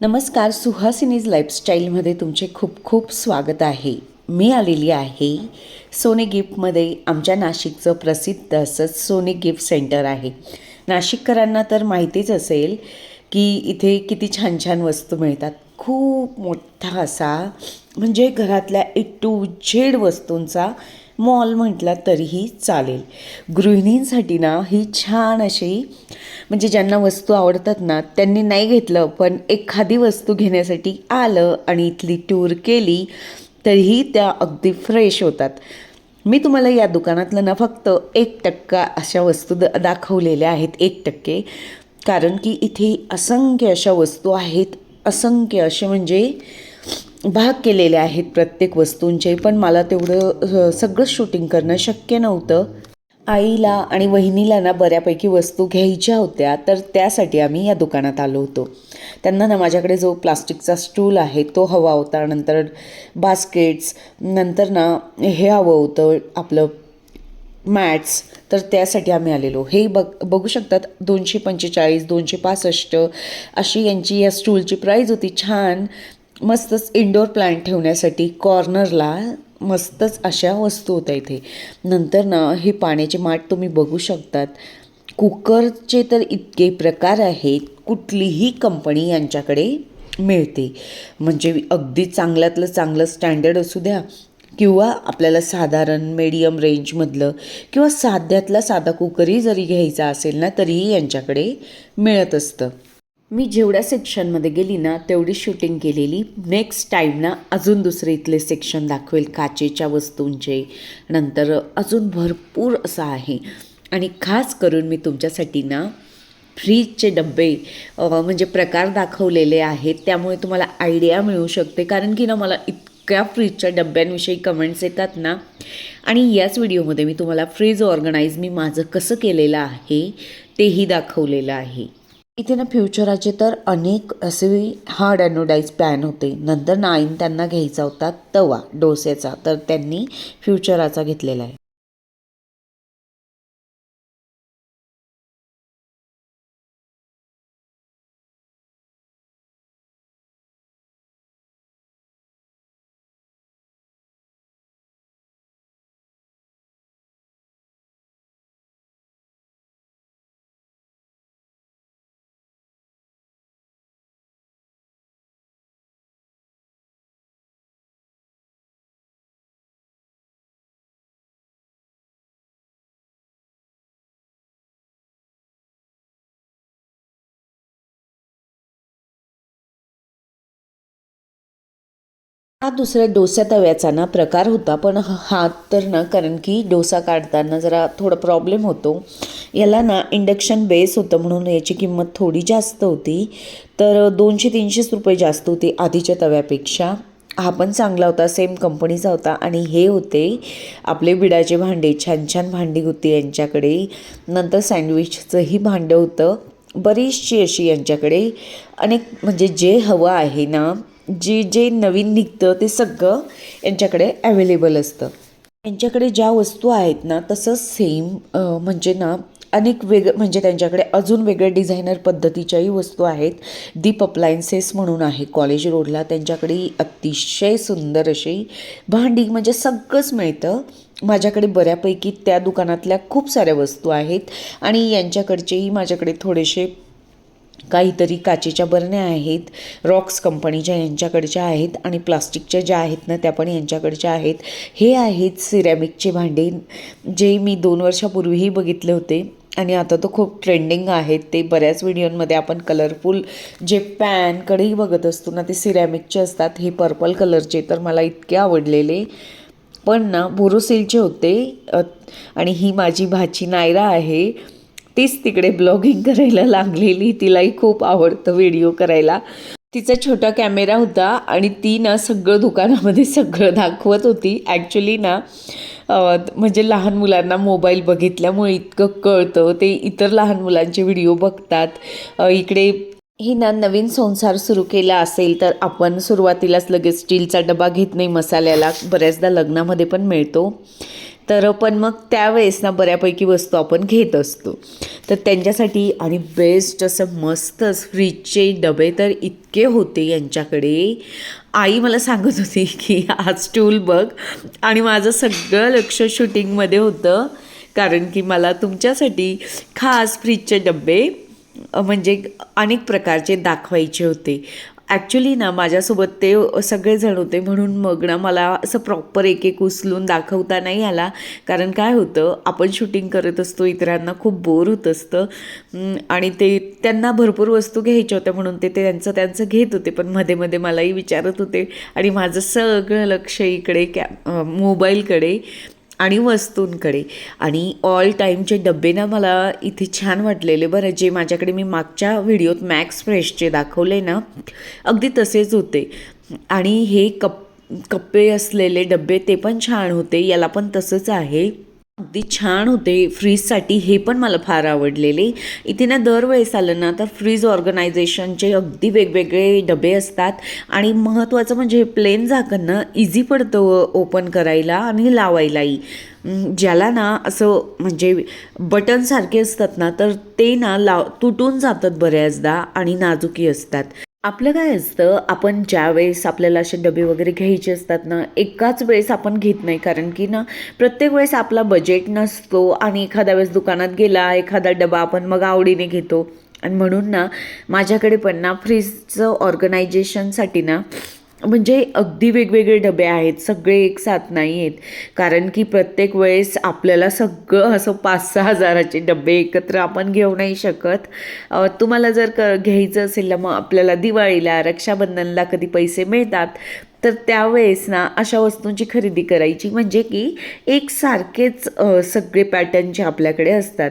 नमस्कार सुहासिनीज लाईफस्टाईलमध्ये तुमचे खूप खूप स्वागत आहे. मी आलेली आहे सोने गिफ्टमध्ये. आमच्या नाशिकचं प्रसिद्ध असं सोने गिफ्ट सेंटर आहे. नाशिककरांना तर माहितीच असेल की इथे किती छान छान वस्तू मिळतात. खूप मोठा असा म्हणजे घरातल्या ए टू झेड वस्तूंचा मॉल म्हटला तरीही चालेल. गृहिणींसाठी ना ही छान अशी म्हणजे ज्यांना वस्तू आवडतात ना त्यांनी नाही घेतलं पण एखादी वस्तू घेण्यासाठी आलं आणि इथली टूर केली तरीही त्या अगदी फ्रेश होतात. मी तुम्हाला या दुकानातलं ना फक्त एक टक्का अशा वस्तू द दाखवलेल्या आहेत एक टक्के. कारण की इथे असंख्य अशा वस्तू आहेत असंख्य असे म्हणजे भाग केलेले आहेत प्रत्येक वस्तूंचे पण मला तेवढं सगळं शूटिंग करणं शक्य नव्हतं. आईला आणि वहिनीला ना बऱ्यापैकी वस्तू घ्यायच्या होत्या तर त्यासाठी आम्ही या दुकानात आलो होतो. त्यांना ना माझ्याकडे जो प्लास्टिकचा स्टूल आहे तो हवा होता नंतर बास्केट्स नंतर ना हे हवं होतं आपलं मॅट्स तर त्यासाठी आम्ही आलेलो. हे बघ बघू शकतात दोनशे पंचेचाळीस दोनशे पासष्ट अशी यांची या स्टूलची प्राईज होती छान. मस्तच इंडोर प्लांट ठेवण्यासाठी कॉर्नरला मस्तच अशा वस्तू होत्या इथे. नंतर ना हे पाण्याचे माठ तुम्ही बघू शकतात. कुकरचे तर इतके प्रकार आहेत कुठलीही कंपनी यांच्याकडे मिळते. म्हणजे अगदी चांगल्यातलं चांगलं स्टँडर्ड असू द्या किंवा आपल्याला साधारण मीडियम रेंजमधलं किंवा साध्यातला साधा कुकरही जरी घ्यायचा असेल ना तरीही यांच्याकडे मिळत असतं. मी जेवढ्या सेक्शनमध्ये गेली ना तेवढी शूटिंग केलेली. नेक्स्ट टाईम ना अजून दुसरे इथले सेक्शन दाखवेल काचेच्या वस्तूंचे. नंतर अजून भरपूर असं आहे. आणि खास करून मी तुमच्यासाठी ना फ्रीजचे डबे म्हणजे प्रकार दाखवलेले आहेत. त्यामुळे तुम्हाला आयडिया मिळू शकते. कारण की ना मला इतक्या फ्रीजच्या डब्यांविषयी कमेंट्स येतात ना. आणि याच व्हिडिओमध्ये मी तुम्हाला फ्रीज ऑर्गनाईज मी माझं कसं केलेलं आहे तेही दाखवलेलं आहे. इथे ना फ्युचराचे तर अनेक असे हार्ड ॲनोडाईज प्लॅन होते. नंतर नाईन त्यांना घ्यायचा होता तवा डोस्याचा. तर त्यांनी फ्युचराचा घेतलेला आहे. हा दुसऱ्या डोसा तव्याचा ना प्रकार होता पण हा तर ना कारण की डोसा काढताना जरा थोडा प्रॉब्लेम होतो. याला ना इंडक्शन बेस होतं म्हणून याची किंमत थोडी जास्त होती. तर दोनशे तीनशेच रुपये जास्त होती आधीच्या तव्यापेक्षा. हा पण चांगला होता सेम कंपनीचा होता. आणि हे होते आपले बिडाचे भांडे छान छान भांडी होती यांच्याकडे. नंतर सँडविचचंही भांडं होतं. बरीचशी अशी यांच्याकडे अनेक म्हणजे जे हवं आहे ना जे जे नवीन निघतं ते सगळं यांच्याकडे अवेलेबल असतं. यांच्याकडे ज्या वस्तू आहेत ना तसंच सेम म्हणजे ना अनेक वेग म्हणजे त्यांच्याकडे अजून वेगळ्या डिझायनर पद्धतीच्याही वस्तू आहेत. दीप अप्लायन्सेस म्हणून आहे कॉलेज रोडला त्यांच्याकडे अतिशय सुंदर अशी भांडी म्हणजे सगळंच मिळतं. माझ्याकडे बऱ्यापैकी त्या दुकानातल्या खूप साऱ्या वस्तू आहेत आणि यांच्याकडचेही माझ्याकडे थोडेसे काहीतरी काचेच्या बरण्या आहेत रॉक्स कंपनीच्या यांच्याकडच्या आहेत आणि प्लास्टिकच्या ज्या आहेत ना त्या पण यांच्याकडच्या आहेत. हे आहेत सिरॅमिकचे भांडे जे मी दोन वर्षापूर्वीही बघितले होते आणि आता तो खूप ट्रेंडिंग आहेत. ते बऱ्याच व्हिडिओमध्ये आपण कलरफुल जे पॅनकडेही बघत असतो ना ते सिरॅमिकचे असतात. हे पर्पल कलरचे तर मला इतके आवडलेले. पण ना बोरोसिलचे होते. आणि ही माझी भाची नायरा आहे. तीच तिकडे ब्लॉगिंग करायला लागलेली. तिलाही खूप आवडतं व्हिडिओ करायला. तिचा छोटा कॅमेरा होता आणि ती ना सगळं दुकानामध्ये सगळं दाखवत होती. ॲक्च्युली ना म्हणजे लहान मुलांना मोबाईल बघितल्यामुळे इतकं कळतं. ते इतर लहान मुलांचे व्हिडिओ बघतात. इकडे ही ना नवीन संसार सुरू केला असेल तर आपण सुरुवातीलाच लगेच स्टीलचा डबा घेत नाही मसाल्याला. बऱ्याचदा लग्नामध्ये पण मिळतो. तर पण मग त्यावेळेस ना बऱ्यापैकी वस्तू आपण घेत असतो. तर त्यांच्यासाठी आणि बेस्ट असं मस्तच फ्रीजचे डबे तर इतके होते यांच्याकडे. आई मला सांगत होती की आज टूल बघ. आणि माझं सगळं लक्ष शूटिंगमध्ये होतं. कारण की मला तुमच्यासाठी खास फ्रीजचे डबे म्हणजे अनेक प्रकारचे दाखवायचे होते. ॲक्च्युली ना माझ्यासोबत ते सगळेजण होते म्हणून मग ना मला असं प्रॉपर एक एक उचलून दाखवता नाही आला. कारण काय होतं आपण शूटिंग करत असतो इतरांना खूप बोर होत असतं. आणि ते त्यांना भरपूर वस्तू घ्यायच्या होत्या म्हणून ते ते त्यांचं त्यांचं घेत होते. पण मध्ये मध्ये मलाही विचारत होते. आणि माझं सगळं लक्ष इकडे कॅ मोबाईलकडे आणि वस्तूंकडे. आणि ऑल टाईमचे डब्बे ना मला इथे छान वाटलेले बरं जे माझ्याकडे मी मागच्या व्हिडिओत मॅक्स फ्रेशचे दाखवले ना अगदी तसेच होते. आणि हे कप कप्पे असलेले डब्बे ते पण छान होते याला पण तसंच आहे. अगदी छान होते फ्रीजसाठी हे पण मला फार आवडलेले. इथे ना दरवेळेस आलं ना तर फ्रीज ऑर्गनायझेशनचे अगदी वेगवेगळे डबे असतात. आणि महत्त्वाचं म्हणजे प्लेन झाकण ना इझी पडतं ओपन करायला आणि लावायलाही. ज्याला ना असं म्हणजे बटनसारखे असतात ना तर ते ना लाव तुटून जातात बऱ्याचदा आणि नाजुकी असतात. आपलं काय असतं आपण ज्या वेळेस आपल्याला असे डबे वगैरे घ्यायचे असतात ना एकाच वेळेस आपण घेत नाही. कारण की ना प्रत्येक वेळेस आपला बजेट नसतो आणि एखाद्या वेळेस दुकानात गेला एखादा डबा आपण मग आवडीने घेतो. आणि म्हणून ना माझ्याकडे पण ना फ्रीजचं ऑर्गनायझेशनसाठी ना म्हणजे अगदी वेगवेगळे डबे आहेत सगळे एक साथ नाही आहेत. कारण की प्रत्येक वेळेस आपल्याला सगळं असं पाच सहा हजाराचे डबे एकत्र आपण घेऊ नाही शकत. तुम्हाला जर क घ्यायचं असेल मग आपल्याला दिवाळीला रक्षाबंधनला कधी पैसे मिळतात तर त्यावेळेस ना अशा वस्तूंची खरेदी करायची. म्हणजे की एकसारखेच सगळे पॅटर्नचे आपल्याकडे असतात.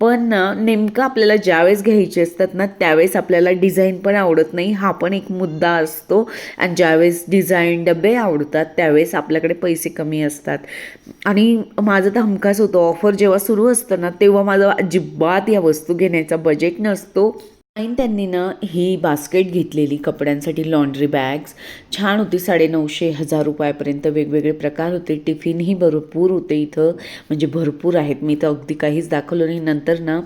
पण नेमकं आपल्याला ज्यावेळेस घ्यायचे असतात ना त्यावेळेस आपल्याला डिझाईन पण आवडत नाही. हा पण एक मुद्दा असतो. आणि ज्यावेळेस डिझाईन डबे आवडतात त्यावेळेस आपल्याकडे पैसे कमी असतात. आणि माझं तर हमखास होतं. ऑफर जेव्हा सुरू असतं ना तेव्हा माझं अजिबात या वस्तू घेण्याचा बजेट नसतो. आणि त्यांनी ना ही बास्केट घेतलेली कपड्यांसाठी लॉन्ड्री बॅग्स छान होती साडेनऊशे हजार रुपयापर्यंत वेगवेगळे प्रकार होते. टिफिनही भरपूर होते इथं. म्हणजे भरपूर आहेत. मी तर अगदी काहीच दाखवलं नाही. नंतर ना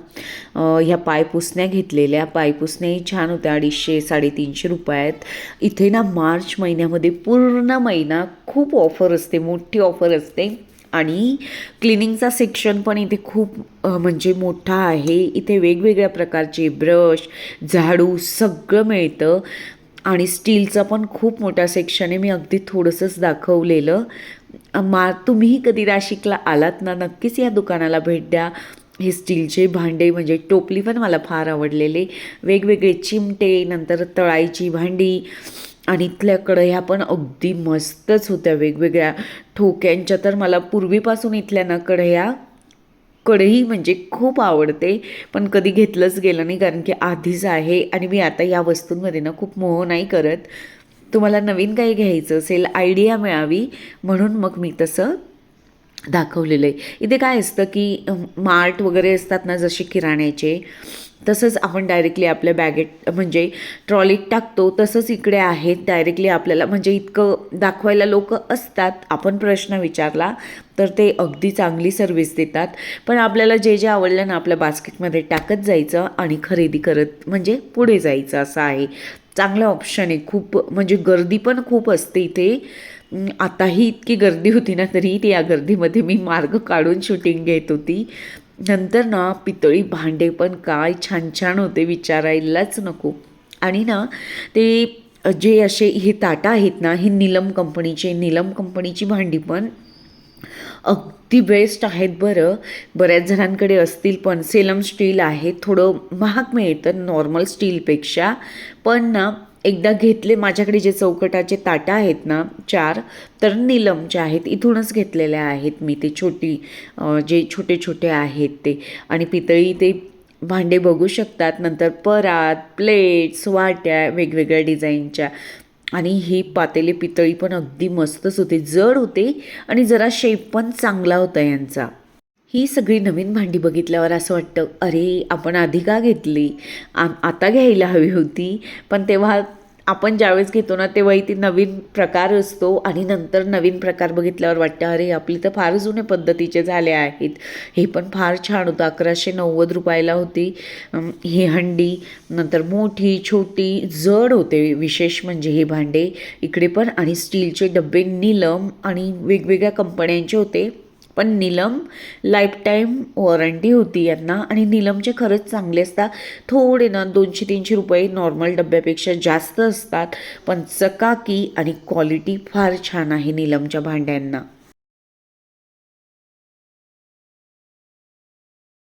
ह्या पायपुसण्या घेतलेल्या. पायपुसण्याही छान होत्या. अडीचशे साडेतीनशे रुपयात. इथे ना मार्च महिन्यामध्ये पूर्ण महिना खूप ऑफर असते. मोठी ऑफर असते. आणि क्लिनिंगचा सेक्शन पण इथे खूप म्हणजे मोठा आहे. इथे वेगवेगळ्या प्रकारचे ब्रश झाडू सगळं मिळतं. आणि स्टीलचा पण खूप मोठा सेक्शन आहे मी अगदी थोडंसंच दाखवलेलं. मा तुम्हीही कधी नाशिकला आलात ना नक्कीच या दुकानाला भेट द्या. हे स्टीलचे भांडे म्हणजे टोपली पण मला फार आवडलेले. वेगवेगळे चिमटे नंतर तळायची भांडी आणि इथल्या कढया पण अगदी मस्तच होत्या वेगवेगळ्या ठोक्यांच्या. तर मला पूर्वीपासून इथल्या ना कढया कढई म्हणजे खूप आवडते. पण कधी घेतलंच गेलं नाही कारण की आधीच आहे आणि मी आता या वस्तूंमध्ये ना खूप मोह नाही करत. तुम्हाला नवीन काही घ्यायचं असेल आयडिया मिळावी म्हणून मग मी तसं दाखवलेलं आहे. इथे काय असतं की मार्ट वगैरे असतात ना जसे किराण्याचे तसंच आपण डायरेक्टली आपल्या बॅगेट म्हणजे ट्रॉलीत टाकतो तसंच इकडे आहेत डायरेक्टली आपल्याला म्हणजे इतकं दाखवायला लोक असतात आपण प्रश्न विचारला तर ते अगदी चांगली सर्व्हिस देतात. पण आपल्याला जे जे आवडलं ना आपल्या बास्केटमध्ये टाकत जायचं आणि खरेदी करत म्हणजे पुढे जायचं असं आहे. चांगलं ऑप्शन आहे खूप म्हणजे गर्दी पण खूप असते इथे. आताही इतकी गर्दी होती ना तरी त्या या गर्दीमध्ये मी मार्ग काढून शूटिंग घेत होती. नंतर ना पितळी भांडे पण काय छान छान होते विचारायलाच नको. आणि ना ते जे असे हे ताटा आहेत ना हे नीलम कंपनीचे निलम कंपनीची भांडी पण अगदी बेस्ट आहेत बरं. बऱ्याच जणांकडे असतील पण सेलम स्टील आहे थोडं महाग मिळतं नॉर्मल स्टीलपेक्षा पण ना एकदा घेतले माझ्याकडे जे चौकटाचे ताटं आहेत ना चार तर निलमचे आहेत इथूनच घेतलेल्या आहेत मी ते छोटी जे छोटे छोटे आहेत ते. आणि पितळी ते भांडे बघू शकतात नंतर परात प्लेट्स वाट्या वेगवेगळ्या डिझाईनच्या. आणि ही पातेले पितळी पण अगदी मस्तच होते जड होते आणि जरा शेप पण चांगला होता यांचा. ही सगळी नवीन भांडी बघितल्यावर असं वाटतं अरे आपण आधी का घेतली? आ आता घ्यायला हवी होती. पण तेव्हा आपण ज्यावेळेस घेतो ना तेव्हाही ती नवीन प्रकार असतो आणि नंतर नवीन प्रकार बघितल्यावर वाटतं अरे आपली तर फार जुने पद्धतीचे झाले आहेत. हे पण फार छान होतं. अकराशे नव्वद रुपयाला होती. ही हंडी. नंतर मोठी छोटी जड होते विशेष म्हणजे हे भांडे. इकडे पण आणि स्टीलचे डबे नीलम आणि वेगवेगळ्या कंपन्यांचे होते. पण नीलम लाईफ टाईम वॉरंटी होती यांना. आणि नीलमचे खरंच चांगले असतात. थोडे ना दोनशे तीनशे रुपये नॉर्मल डब्यापेक्षा जास्त असतात. पण चकाकी आणि क्वालिटी फार छान आहे नीलमच्या भांड्यांना.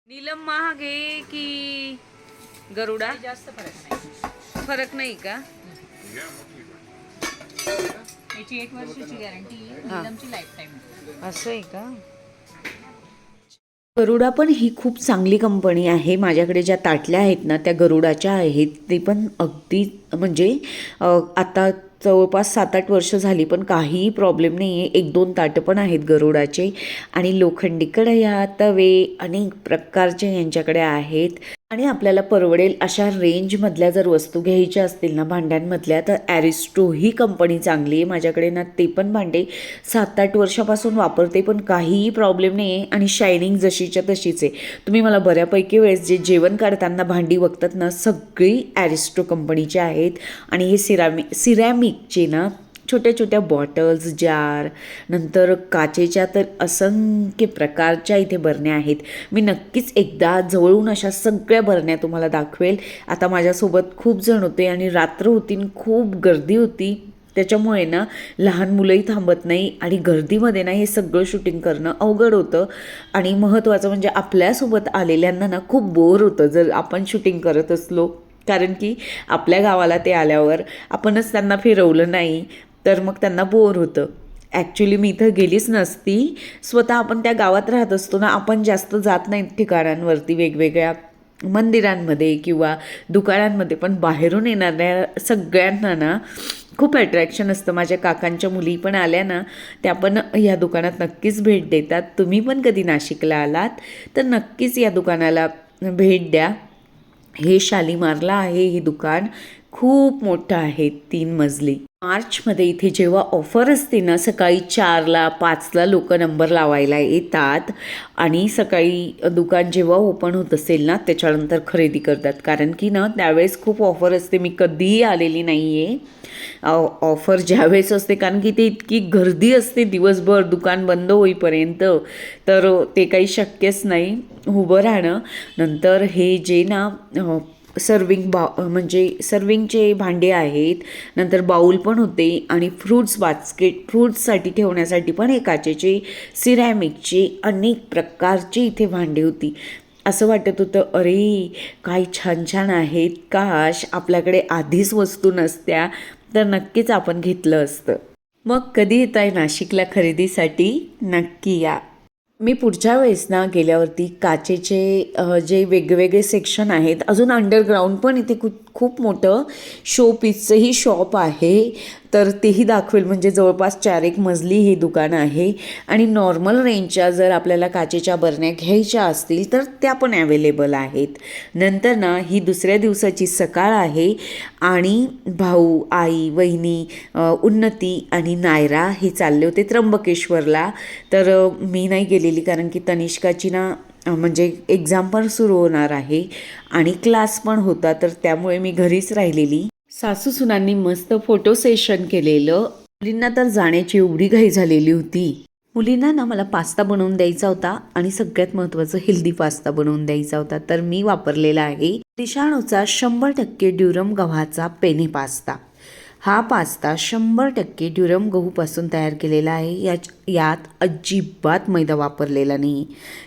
नीलम महाग आहे की गरुडा? जास्त फरक नाही. फरक नाही का? याची एक वर्षाची गॅरंटी नीलमची लाईफ टाईम असं आहे का? गरुडा पण ही खूप चांगली कंपनी आहे. माझ्याकडे ज्या ताटल्या आहेत ना त्या गरुडाच्या आहेत. ते पण अगदी म्हणजे आता जवळपास सात आठ वर्ष झाली पण काहीही प्रॉब्लेम नाही आहे एक दोन ताटं पण आहेत गरुडाचे. आणि लोखंडी कढया तवे अनेक प्रकारचे यांच्याकडे आहेत. आणि आपल्याला परवडेल अशा रेंजमधल्या जर वस्तू घ्यायच्या असतील ना भांड्यांमधल्या तर ॲरिस्टो ही कंपनी चांगली आहे. माझ्याकडे ना ते पण भांडे सात आठ वर्षापासून वापरते पण काहीही प्रॉब्लेम नाही आहे आणि शायनिंग जशीच्या तशीच आहे. तुम्ही मला बऱ्यापैकी वेळेस जे जेवण काढताना भांडी बघतात ना सगळी ॲरिस्टो कंपनीची आहेत. आणि हे सिरामिक सिरॅमिकचे ना छोट्या छोट्या बॉटल्स जार नंतर काचेच्या तर असंख्य प्रकारच्या इथे बरण्या आहेत. मी नक्कीच एकदा जवळून अशा सगळ्या बरण्या तुम्हाला दाखवेल. आता माझ्यासोबत खूप जण होते आणि रात्र होती खूप गर्दी होती. त्याच्यामुळे ना लहान मुलंही थांबत नाही आणि गर्दीमध्ये ना हे सगळं शूटिंग करणं अवघड होतं. आणि महत्त्वाचं म्हणजे आपल्यासोबत आलेल्यांना ना खूप बोर होतं. जर आपण शूटिंग करत असलो कारण की आपल्या गावाला ते आल्यावर आपणच त्यांना फिरवलं नाही तर मग त्यांना बोर होतं. ॲक्च्युली मी इथं गेलीच नसती. स्वतः आपण त्या गावात राहत असतो ना आपण जास्त जात नाही ठिकाणांवरती वेगवेगळ्या मंदिरांमध्ये किंवा दुकानांमध्ये पण बाहेरून येणाऱ्या सगळ्यांना ना खूप अट्रॅक्शन असतं. माझ्या काकांच्या मुली पण आल्या ना त्या पण या दुकानात नक्कीच भेट देतात. तुम्ही पण कधी नाशिकला आलात? तर नक्कीच या दुकानाला भेट द्या. हे शालीमारला आहे हे दुकान खूप मोठं आहे तीन मजली. मार्चमध्ये इथे जेव्हा ऑफर असते ना सकाळी चारला पाचला लोक नंबर लावायला येतात. आणि सकाळी दुकान जेव्हा ओपन होत असेल ना त्याच्यानंतर खरेदी करतात. कारण की ना त्यावेळेस खूप ऑफर असते. मी कधीही आलेली नाही आहे ऑफर ज्यावेळेस असते कारण की ते इतकी गर्दी असते दिवसभर दुकान बंद होईपर्यंत. तर ते काही शक्यच नाही उभं राहणं. नंतर हे जे ना सर्विंग बा म्हणजे सर्विंगचे भांडे आहेत नंतर बाऊल पण होते आणि फ्रूट्स बास्केट फ्रूट्ससाठी ठेवण्यासाठी पण हे काचेचे सिरॅमिकचे अनेक प्रकारचे इथे भांडे होती. असं वाटत होतं अरे काय छान छान आहेत काश आपल्याकडे आधीच वस्तू नसत्या तर नक्कीच आपण घेतलं असतं. मग कधी येत आहे नाशिकला खरेदीसाठी? नक्की या. मी पुढच्या वेळेस ना गेल्यावरती काचेचे जे वेगवेगळे सेक्शन आहेत अजून अंडरग्राऊंड पण इथे खूप खूप मोठं शो पीसचंही शॉप आहे. तर तेही दाखवेल. म्हणजे जवळपास चार एक मजली हे दुकान आहे. आणि नॉर्मल रेंजच्या जर आपल्याला काचेच्या बरण्या घ्यायच्या असतील तर त्या पण अवेलेबल आहेत. नंतर ना ही दुसऱ्या दिवसाची सकाळ आहे. आणि भाऊ आई वहिनी उन्नती आणि नायरा हे चालले होते त्र्यंबकेश्वरला. तर मी नाही गेलेली कारण की तनिष्काची ना म्हणजे एक्झाम पण सुरू होणार आहे आणि क्लास पण होता तर त्यामुळे मी घरीच राहिलेली. सासू सुनांनी मस्त फोटो सेशन केलेलं. मुलींना तर जाण्याची एवढी घाई झालेली होती. मुलींना ना मला पास्ता बनवून द्यायचा होता आणि सगळ्यात महत्त्वाचं हेल्दी पास्ता बनवून द्यायचा होता तर मी वापरलेला आहे. दिशाणूचा शंभर टक्के ड्युरम गव्हाचा पेने पास्ता हा पास्ता शंभर टक्के ड्युरम गहूपासून तयार केलेला आहे. याच यात अजिबात मैदा वापरलेला नाही.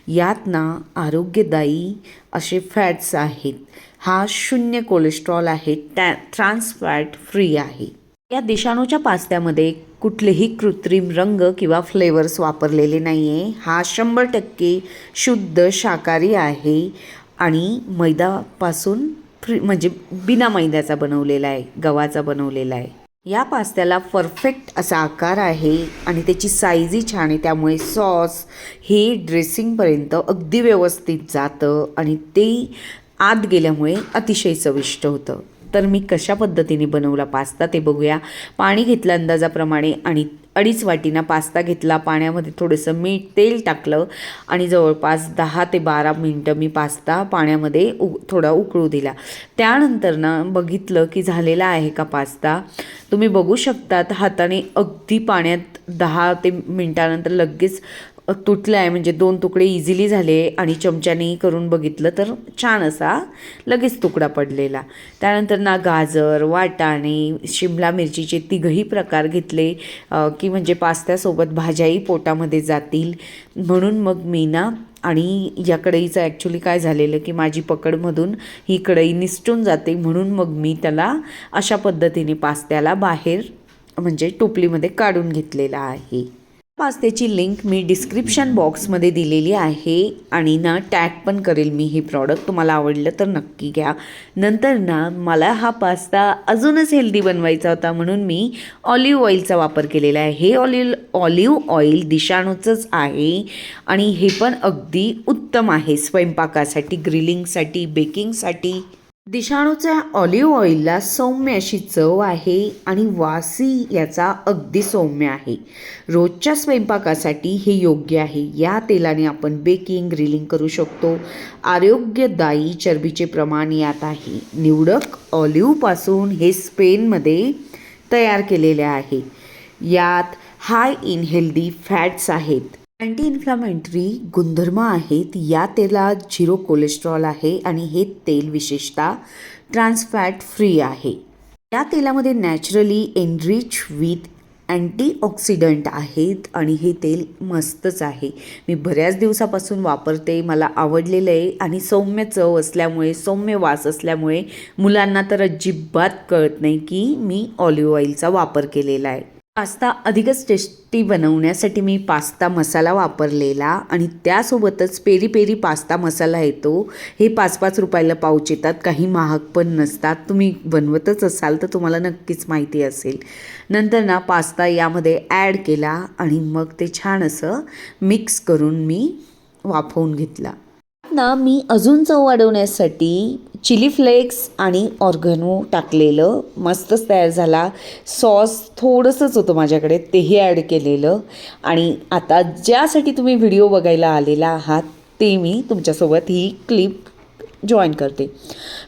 यात ना आरोग्यदायी असे फॅट्स आहेत. हा शून्य कोलेस्ट्रॉल आहे. टॅ ट्रान्सफॅट फ्री आहे. या देशाणूच्या पास्त्यामध्ये कुठलेही कृत्रिम रंग किंवा फ्लेवर्स वापरलेले नाही आहे हा शंभर टक्के शुद्ध शाकाहारी आहे आणि मैदापासून फ्री म्हणजे बिना मैद्याचा बनवलेला आहे गव्हाचा बनवलेला आहे. या पास्त्याला परफेक्ट असा आकार आहे आणि त्याची साईजही छान आहे. त्यामुळे सॉस हे ड्रेसिंगपर्यंत अगदी व्यवस्थित जातं आणि ते आत गेल्यामुळे अतिशय चविष्ट होतं. तर मी कशा पद्धतीने बनवला पास्ता ते बघूया. पाणी घेतलं अंदाजाप्रमाणे आणि अडीच वाटीना पास्ता घेतला पाण्यामध्ये थोडंसं मीठ तेल टाकलं आणि जवळपास दहा ते बारा मिनटं मी पास्ता पाण्यामध्ये उ थोडा उकळू दिला. त्यानंतर ना बघितलं की झालेला आहे का पास्ता? तुम्ही बघू शकतात हाताने अगदी पाण्यात दहा ते मिनटानंतर लगेच तुटलं आहे म्हणजे दोन तुकडे इझिली झाले आणि चमच्याने करून बघितलं तर छान असा लगेच तुकडा पडलेला. त्यानंतर ना गाजर वाटाणे शिमला मिरचीचे तिघही प्रकार घेतले की म्हणजे पास्त्यासोबत भाज्याही पोटामध्ये जातील. म्हणून मग मी ना आणि या कढईचं ॲक्च्युली काय झालेलं की माझी पकडमधून ही कढई निसटून जाते म्हणून मग मी त्याला अशा पद्धतीने पास्त्याला बाहेर म्हणजे टोपलीमध्ये काढून घेतलेला आहे. पास्त्याची लिंक मी डिस्क्रिप्शन बॉक्समध्ये दिलेली आहे आणि ना टॅग पण करेल मी हे प्रॉडक्ट तुम्हाला आवडलं तर नक्की घ्या. नंतर ना मला हा पास्ता अजूनच हेल्दी बनवायचा होता म्हणून मी ऑलिव्ह ऑइलचा वापर केलेला आहे. हे ऑलिव्ह ऑलिव्ह ऑइल दिशाणूचंच आहे आणि हे पण अगदी उत्तम आहे. स्वयंपाकासाठी ग्रिलिंगसाठी बेकिंगसाठी दिशाणूच्या ऑलिव्ह ऑइलला सौम्य अशी चव आहे आणि वासी याचा अगदी सौम्य आहे. रोजच्या स्वयंपाकासाठी हे योग्य आहे. या तेलाने आपण बेकिंग ग्रिलिंग करू शकतो. आरोग्यदायी चरबीचे प्रमाण यात आहे. निवडक ऑलिव्हपासून हे स्पेनमध्ये तयार केलेले आहे. यात हाय इन हेल्दी फॅट्स आहेत. अँटी इन्फ्लामेंटरी गुणधर्म आहेत या तेलात झिरो कोलेस्ट्रॉल आहे आणि हे तेल विशेषतः ट्रान्सफॅट फ्री आहे. या तेलामध्ये नॅचरली एनरिच विथ अँटीऑक्सिडंट आहेत आणि हे तेल मस्तच आहे. मी बऱ्याच दिवसापासून वापरते मला आवडलेलं आहे आणि सौम्य चव असल्यामुळे सौम्य वास असल्यामुळे मुलांना तर अजिबात कळत नाही की मी ऑलिव्ह ऑइलचा वापर केलेला आहे. पास्ता अधिकच टेस्टी बनवण्यासाठी मी पास्ता मसाला वापरलेला आणि त्यासोबतच पेरी पेरी पास्ता मसाला येतो. हे पाच पाच रुपयाला पाऊच येतात. काही महाग पण नसतात. तुम्ही बनवतच असाल तर तुम्हाला नक्कीच माहिती असेल. नंतर ना पास्ता यामध्ये ॲड केला आणि मग ते छान असं मिक्स करून मी वाफवून घेतला. ना मी अजून चव वाढवण्यासाठी चिली फ्लेक्स आणि ऑर्गनो टाकलेलं. मस्तच तयार झाला. सॉस थोडंसंच होतं माझ्याकडे तेही ॲड केलेलं. आणि आता ज्यासाठी तुम्ही व्हिडिओ बघायला आलेला आहात ते मी तुमच्यासोबत ही क्लिप जॉईन करते.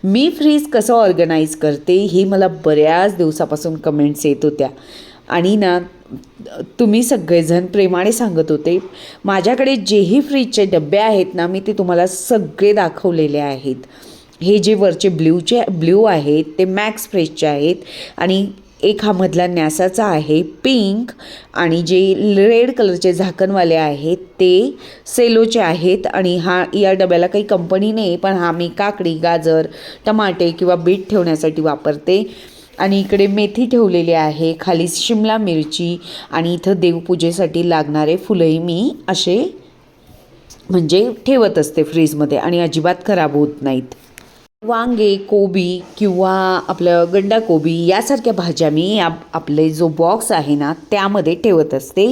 मी फ्रीज कसं ऑर्गनाईज करते हे मला बऱ्याच दिवसापासून कमेंट्स येत होत्या. आणि ना तुम्ही सगळेजण प्रेमाने सांगत होते माझ्याकडे जेही फ्रीजचे डबे आहेत ना मी ते तुम्हाला सगळे दाखवलेले आहेत. हे जे वरचे ब्ल्यूचे ब्ल्यू आहेत ते मॅक्स फ्रेशचे आहेत आणि एक हा मधला न्यासाचा आहे पिंक आणि जे रेड कलरचे झाकणवाले आहेत ते सेलोचे आहेत आणि हा या डब्याला काही कंपनी नाही पण हा मी काकडी गाजर टमाटे किंवा बीट ठेवण्यासाठी वापरते. आणि इकडे मेथी ठेवलेली आहे खाली शिमला मिरची आणि इथं देवपूजेसाठी लागणारे फुलंही मी असे म्हणजे ठेवत असते फ्रीजमध्ये आणि अजिबात खराब होत नाहीत. वांगे कोबी किंवा आपलं गंडा कोबी यासारख्या भाज्या मी आप आपले जो बॉक्स आहे ना त्यामध्ये ठेवत असते.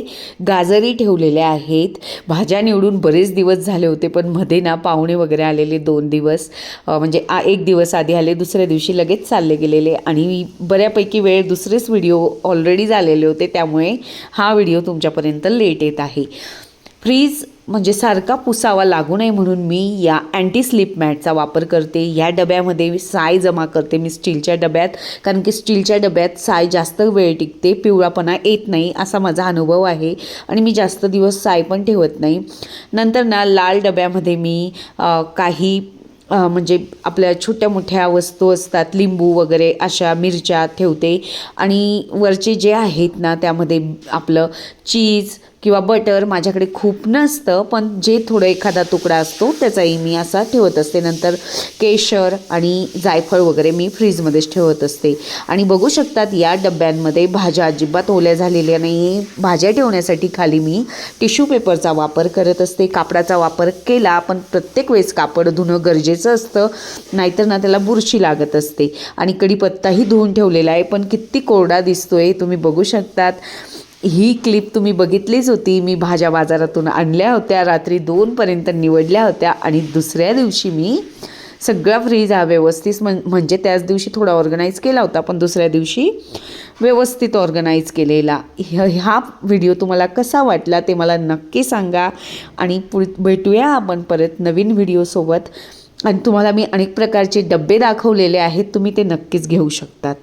गाजरी ठेवलेल्या आहेत. भाज्या निवडून बरेच दिवस झाले होते पण मध्ये ना पाहुणे वगैरे आलेले दोन दिवस म्हणजे एक दिवस आधी आले दुसऱ्या दिवशी लगेच चालले गेलेले आणि बऱ्यापैकी वेळ दुसरेच व्हिडिओ ऑलरेडी झालेले होते त्यामुळे हा व्हिडिओ तुमच्यापर्यंत लेट येत आहे. फ्रीज म्हणजे सारखा पुसावा लागू नये म्हणून मी या अँटी स्लिप मॅटचा वापर करते. या डब्यामध्ये साय जमा करते मी स्टीलच्या डब्यात कारण की स्टीलच्या डब्यात साय जास्त वेळ टिकते पिवळापणा येत नाही असा माझा अनुभव आहे आणि मी जास्त दिवस साय पण ठेवत नाही. नंतर ना लाल डब्यामध्ये मी काही म्हणजे आपल्या छोट्या मोठ्या वस्तू असतात लिंबू वगैरे अशा मिरच्या ठेवते. आणि वरचे जे आहेत ना त्यामध्ये आपलं चीज किंवा बटर माझ्याकडे खूप नसतं पण जे थोडं एखादा तुकडा असतो त्याचाही मी असा ठेवत असते. नंतर केशर आणि जायफळ वगैरे मी फ्रीजमध्येच ठेवत असते. आणि बघू शकतात या डब्यांमध्ये भाज्या अजिबात ओल्या झालेल्या नाही भाज्या ठेवण्यासाठी खाली मी टिश्यू पेपरचा वापर करत असते. कापडाचा वापर केला पण प्रत्येक वेळेस कापड धुणं गरजेचं असतं. नाहीतर ना त्याला बुरशी लागत असते. आणि कढीपत्ताही धुवून ठेवलेला आहे पण किती कोरडा दिसतोय तुम्ही बघू शकतात. ही क्लिप तुम्ही बघितलीच होती. मी भाज्या बाजारातून आणल्या होत्या. रात्री दोनपर्यंत निवडल्या होत्या. आणि दुसऱ्या दिवशी मी सगळा फ्रीज हा व्यवस्थित म्हण म्हणजे त्याच दिवशी थोडा ऑर्गनाईज केला होता. पण दुसऱ्या दिवशी व्यवस्थित ऑर्गनाईज केलेला. ह हा व्हिडिओ तुम्हाला कसा वाटला ते मला नक्की सांगा. आणि पुढ भेटूया आपण परत नवीन व्हिडिओसोबत आणि तुम्हाला मी अनेक प्रकारचे डबे दाखवलेले आहेत. तुम्ही ते नक्कीच घेऊ शकतात.